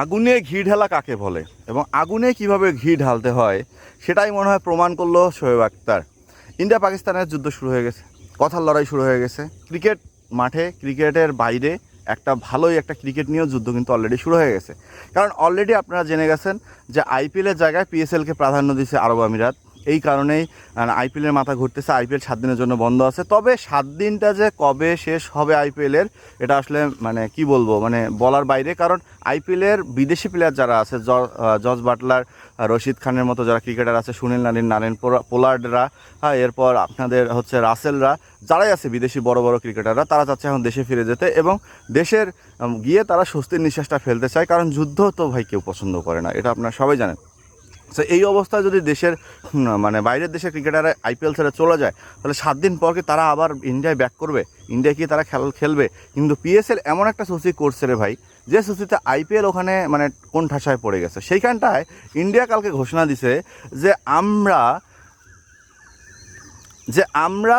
আগুনে ঘি ঢালা কাকে বলে? এবং আগুনে কীভাবে ঘি ঢালতে হয়, সেটাই মনে হয় প্রমাণ করল শোয়েব আক্তার ইন্ডিয়া পাকিস্তানের যুদ্ধ শুরু হয়ে গেছে, কথার লড়াই শুরু হয়ে গেছে। ক্রিকেট মাঠে, ক্রিকেটের বাইরে একটা ভালোই একটা ক্রিকেট নিয়েও যুদ্ধ কিন্তু অলরেডি শুরু হয়ে গেছে। কারণ অলরেডি আপনারা জেনে গেছেন যে আইপিএলের জায়গায় পিএসএলকে প্রাধান্য দিয়েছে আরব আমিরাত। এই কারণেই আইপিএলের মাথা ঘুরতেছে, আইপিএল সাত দিনের জন্য বন্ধ আছে। তবে সাত দিনটা যে কবে শেষ হবে আইপিএলের, এটা আসলে মানে কি বলব মানে বলার বাইরে। কারণ আইপিএলের বিদেশি প্লেয়ার যারা আছে জজ বাটলার রশিদ খানের মতো যারা ক্রিকেটার আছে, সুনীল নারিন পোরা- পোলার্ডরা হ্যাঁ এরপর আপনাদের হচ্ছে রাসেলরা, যারাই আছে বিদেশি বড় বড় ক্রিকেটাররা, তারা চাচ্ছে এখন দেশে ফিরে যেতে এবং দেশের গিয়ে তারা স্বস্তির নিঃশ্বাসটা ফেলতে চায়। কারণ যুদ্ধ তো ভাই কেউ পছন্দ করে না, এটা আপনারা সবাই জানেন। তো এই অবস্থায় যদি দেশের মানে বাইরের দেশের ক্রিকেটাররা আইপিএল ছেড়ে চলে যায়, তাহলে সাত দিন পর কি তারা আবার ইন্ডিয়ায় ব্যাক করবে? ইন্ডিয়ায় কি তারা খেল, খেলবে? কিন্তু পিএসএল এমন একটা সূচি করছে রে ভাই, যে সূচিতে আইপিএল ওখানে মানে কোন ঠাসায় পড়ে গেছে। সেইখানটায় ইন্ডিয়া কালকে ঘোষণা দিছে যে আমরা যে আমরা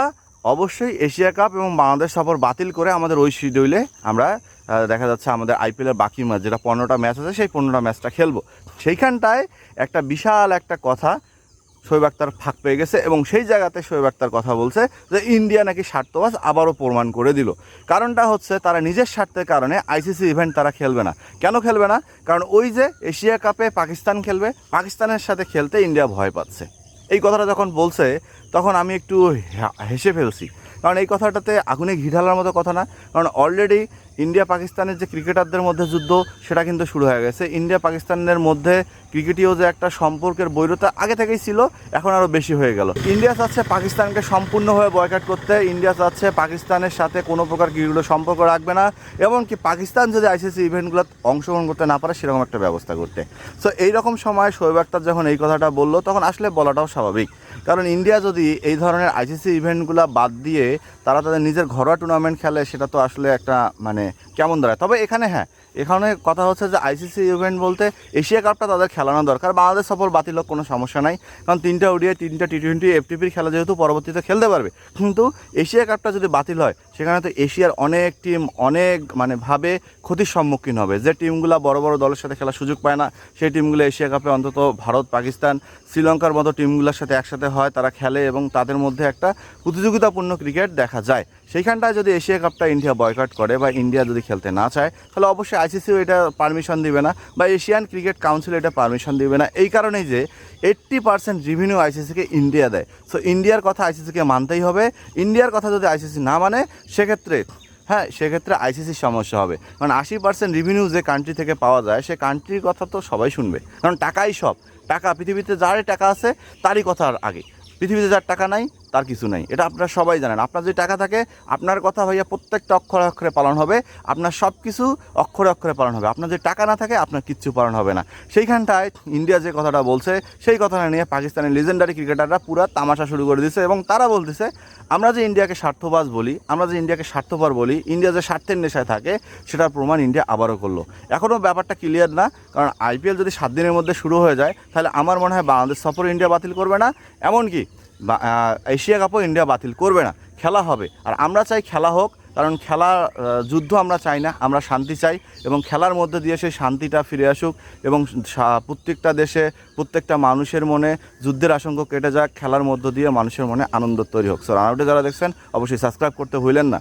অবশ্যই এশিয়া কাপ এবং বাংলাদেশ সফর বাতিল করে আমাদের ওই শিডিউলে আমরা দেখা যাচ্ছে আমাদের আইপিএলের বাকি ম্যাচ, যেটা পনেরোটা ম্যাচ আছে, সেই পনেরোটা ম্যাচটা খেলব। সেইখানটায় একটা বিশাল একটা কথা শোয়েব আক্তার ফাঁক পেয়ে গেছে এবং সেই জায়গাতে শোয়েব আক্তার কথা বলছে যে ইন্ডিয়া নাকি স্বার্থবাজ আবারও প্রমাণ করে দিল। কারণটা হচ্ছে তারা নিজের স্বার্থের কারণে আইসিসি ইভেন্ট তারা খেলবে না। কেন খেলবে না? কারণ ওই যে এশিয়া কাপে পাকিস্তান খেলবে, পাকিস্তানের সাথে খেলতে ইন্ডিয়া ভয় পাচ্ছে। এই কথাটা যখন বলছে, তখন আমি একটু হেসে ফেলছি। কারণ এই কথাটাতে আগুনে ঘি ঢালার মতো কথা না। কারণ অলরেডি ইন্ডিয়া পাকিস্তানের যে ক্রিকেটারদের মধ্যে যুদ্ধ, সেটা কিন্তু শুরু হয়ে গেছে। ইন্ডিয়া পাকিস্তানের মধ্যে ক্রিকেটীয় যে একটা সম্পর্কের বৈরতা আগে থেকেই ছিল, এখন আরও বেশি হয়ে গেল। ইন্ডিয়া চাচ্ছে পাকিস্তানকে সম্পূর্ণভাবে বয়কাট করতে। ইন্ডিয়া চাচ্ছে পাকিস্তানের সাথে কোনো প্রকার ক্রিকেটগুলো সম্পর্ক রাখবে না। এমনকি পাকিস্তান যদি আইসিসি ইভেন্টগুলো অংশগ্রহণ করতে না পারে, সেরকম একটা ব্যবস্থা করতে। সো এইরকম সময় শোয়েব আক্তার যখন এই কথাটা বলল, তখন আসলে বলাটাও স্বাভাবিক। কারণ ইন্ডিয়া যদি এই ধরনের আইসিসি ইভেন্টগুলো বাদ দিয়ে তারা তাদের নিজের ঘরোয়া টুর্নামেন্ট খেলে, সেটা তো আসলে একটা মানে কেমন দরকার তবে এখানে হ্যাঁ এখানে কথা হচ্ছে যে আইসিসি ইভেন্ট বলতে এশিয়া কাপটা তাদের খেলানো দরকার। বাংলাদেশ সফর বাতিল কোনো সমস্যা নাই। কারণ তিনটা ওডিআই, তিনটা টি টোয়েন্টি এফটিপির খেলা যেহেতু পরবর্তীতে খেলতে পারবে। কিন্তু এশিয়া কাপটা যদি বাতিল হয় সেখানে তো এশিয়ার অনেক টিম অনেক মানে ভাবে ক্ষতির সম্মুখীন হবে। যে টিমগুলো বড় বড় দলের সাথে খেলার সুযোগ পায় না, সেই টিমগুলো এশিয়া কাপে অন্তত ভারত, পাকিস্তান, শ্রীলঙ্কার মতো টিমগুলোর সাথে একসাথে হয়, তারা খেলে এবং তাদের মধ্যে একটা প্রতিযোগিতাপূর্ণ ক্রিকেট দেখা যায়। সেইখানটায় যদি এশিয়া কাপটা ইন্ডিয়া বয়কট করে বা ইন্ডিয়া যদি খেলতে না চায়, তাহলে অবশ্যই আইসিসিও এটা পারমিশন দিবে না বা এশিয়ান ক্রিকেট কাউন্সিল এটা পারমিশন দিবে না। এই কারণেই যে এইট্টি পার্সেন্ট রিভিনিউ আইসিসিকে ইন্ডিয়া দেয়। সো ইন্ডিয়ার কথা আইসিসিকে মানতেই হবে। ইন্ডিয়ার কথা যদি আইসিসি না মানে সেক্ষেত্রে হ্যাঁ সেক্ষেত্রে আইসিসির সমস্যা হবে। কারণ আশি পার্সেন্ট রিভিনিউ যে কান্ট্রি থেকে পাওয়া যায়, সে কান্ট্রির কথা তো সবাই শুনবে। কারণ টাকাই সব। টাকা, পৃথিবীতে যারই টাকা আছে, তারই কথা আর আগে। পৃথিবীতে যার টাকা নাই তার কিছু নাই। এটা আপনারা সবাই জানেন। আপনার যদি টাকা থাকে আপনার কথা ভাইয়া প্রত্যেকটা অক্ষরে অক্ষরে পালন হবে আপনার সব কিছু অক্ষরে অক্ষরে পালন হবে। আপনার যদি টাকা না থাকে আপনার কিচ্ছু পালন হবে না। সেইখানটায় ইন্ডিয়া যে কথাটা বলছে সেই কথাটা নিয়ে পাকিস্তানের লিজেন্ডারি ক্রিকেটাররা পুরো তামাশা শুরু করে দিছে এবং তারা বলতেছে আমরা যে ইন্ডিয়াকে স্বার্থবাজ বলি আমরা যে ইন্ডিয়াকে স্বার্থপর বলি ইন্ডিয়া যে স্বার্থের নেশায় থাকে সেটার প্রমাণ ইন্ডিয়া আবারও করল। এখনও ব্যাপারটা ক্লিয়ার না কারণ আইপিএল যদি সাত দিনের মধ্যে শুরু হয়ে যায় তাহলে আমার মনে হয় বাংলাদেশ সফর ইন্ডিয়া বাতিল করবে না। এমনকি আহ, এশিয়া কাপও ইন্ডিয়া বাতিল করবে না, খেলা হবে। আর আমরা চাই খেলা হোক, কারণ খেলা যুদ্ধ আমরা চাই না, আমরা শান্তি চাই এবং খেলার মধ্যে দিয়ে সেই শান্তিটা ফিরে আসুক এবং প্রত্যেকটা দেশে, প্রত্যেকটা মানুষের মনে যুদ্ধের আশঙ্ক কেটে যাক, খেলার মধ্য দিয়ে মানুষের মনে আনন্দ তৈরি হোক। সো রানাউটে যারা দেখছেন, অবশ্যই সাবস্ক্রাইব করতে ভুলেন না।